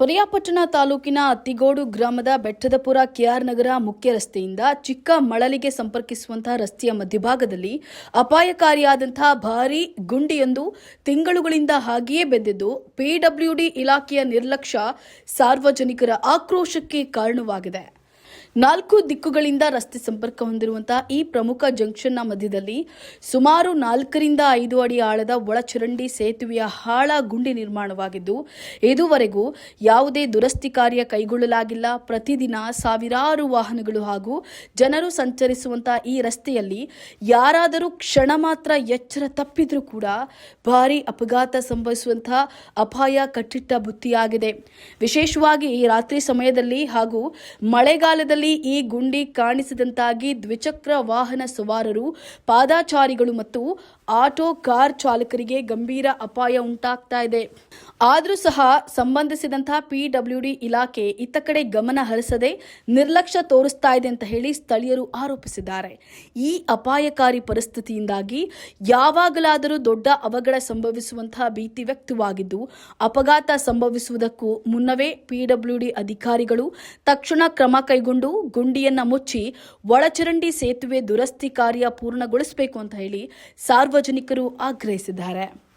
ಪರಿಯಾಪಟ್ಟಣ ತಾಲೂಕಿನ ಅತ್ತಿಗೋಡು ಗ್ರಾಮದ ಬೆಟ್ಟದಪುರ ಕೆಆರ್ ನಗರ ಮುಖ್ಯ ರಸ್ತೆಯಿಂದ ಚಿಕ್ಕ ಮಳಲಿಗೆ ಸಂಪರ್ಕಿಸುವಂತಹ ರಸ್ತೆಯ ಮಧ್ಯಭಾಗದಲ್ಲಿ ಅಪಾಯಕಾರಿಯಾದಂತಹ ಭಾರೀ ಗುಂಡಿಯೊಂದು ತಿಂಗಳುಗಳಿಂದ ಹಾಗೆಯೇ ಬೆದ್ದಿದ್ದು ಪಿಡಬ್ಲ್ಯೂಡಿ ಇಲಾಖೆಯ ನಿರ್ಲಕ್ಷ್ಯ ಸಾರ್ವಜನಿಕರ ಆಕ್ರೋಶಕ್ಕೆ ಕಾರಣವಾಗಿದೆ. ನಾಲ್ಕು ದಿಕ್ಕುಗಳಿಂದ ರಸ್ತೆ ಸಂಪರ್ಕ ಹೊಂದಿರುವಂತಹ ಈ ಪ್ರಮುಖ ಜಂಕ್ಷನ್ನ ಮಧ್ಯದಲ್ಲಿ ಸುಮಾರು ನಾಲ್ಕರಿಂದ ಐದು ಅಡಿ ಆಳದ ಒಳಚರಂಡಿ ಸೇತುವೆಯ ಹಾಳ ಗುಂಡಿ ನಿರ್ಮಾಣವಾಗಿದ್ದು, ಇದುವರೆಗೂ ಯಾವುದೇ ದುರಸ್ತಿ ಕಾರ್ಯ ಕೈಗೊಳ್ಳಲಾಗಿಲ್ಲ. ಪ್ರತಿದಿನ ಸಾವಿರಾರು ವಾಹನಗಳು ಹಾಗೂ ಜನರು ಸಂಚರಿಸುವಂತಹ ಈ ರಸ್ತೆಯಲ್ಲಿ ಯಾರಾದರೂ ಕ್ಷಣ ಮಾತ್ರ ಎಚ್ಚರ ತಪ್ಪಿದ್ರೂ ಕೂಡ ಭಾರಿ ಅಪಘಾತ ಸಂಭವಿಸುವಂತಹ ಅಪಾಯ ಕಟ್ಟಿಟ್ಟ ಬುತ್ತಿಯಾಗಿದೆ. ವಿಶೇಷವಾಗಿ ಈ ರಾತ್ರಿ ಸಮಯದಲ್ಲಿ ಹಾಗೂ ಮಳೆಗಾಲದಲ್ಲಿ ಈ ಗುಂಡಿ ಕಾಣಿಸಿದಂತಾಗಿ ದ್ವಿಚಕ್ರ ವಾಹನ ಸವಾರರು, ಪಾದಾಚಾರಿಗಳು ಮತ್ತು ಆಟೋ ಕಾರ್ ಚಾಲಕರಿಗೆ ಗಂಭೀರ ಅಪಾಯ ಉಂಟಾಗ್ತಾ ಇದೆ. ಆದರೂ ಸಹ ಸಂಬಂಧಿಸಿದಂತಹ ಪಿಡಬ್ಲ್ಯೂಡಿ ಇಲಾಖೆ ಇತ್ತ ಕಡೆ ಗಮನ ಹರಿಸದೆ ನಿರ್ಲಕ್ಷ್ಯ ತೋರಿಸ್ತಾ ಇದೆ ಅಂತ ಹೇಳಿ ಸ್ಥಳೀಯರು ಆರೋಪಿಸಿದ್ದಾರೆ. ಈ ಅಪಾಯಕಾರಿ ಪರಿಸ್ಥಿತಿಯಿಂದಾಗಿ ಯಾವಾಗಲಾದರೂ ದೊಡ್ಡ ಅವಘಡ ಸಂಭವಿಸುವಂತಹ ಭೀತಿ ವ್ಯಕ್ತವಾಗಿದ್ದು, ಅಪಘಾತ ಸಂಭವಿಸುವುದಕ್ಕೂ ಮುನ್ನವೇ ಪಿಡಬ್ಲ್ಯೂಡಿ ಅಧಿಕಾರಿಗಳು ತಕ್ಷಣ ಕ್ರಮ ಕೈಗೊಂಡು ಗುಂಡಿಯನ್ನ ಮುಚ್ಚಿ ಒಳಚರಂಡಿ ಸೇತುವೆ ದುರಸ್ತಿ ಕಾರ್ಯ ಪೂರ್ಣಗೊಳಿಸಬೇಕು ಅಂತ ಹೇಳಿ ಸಾರ್ವಜನಿಕರು ಆಗ್ರಹಿಸಿದ್ದಾರೆ.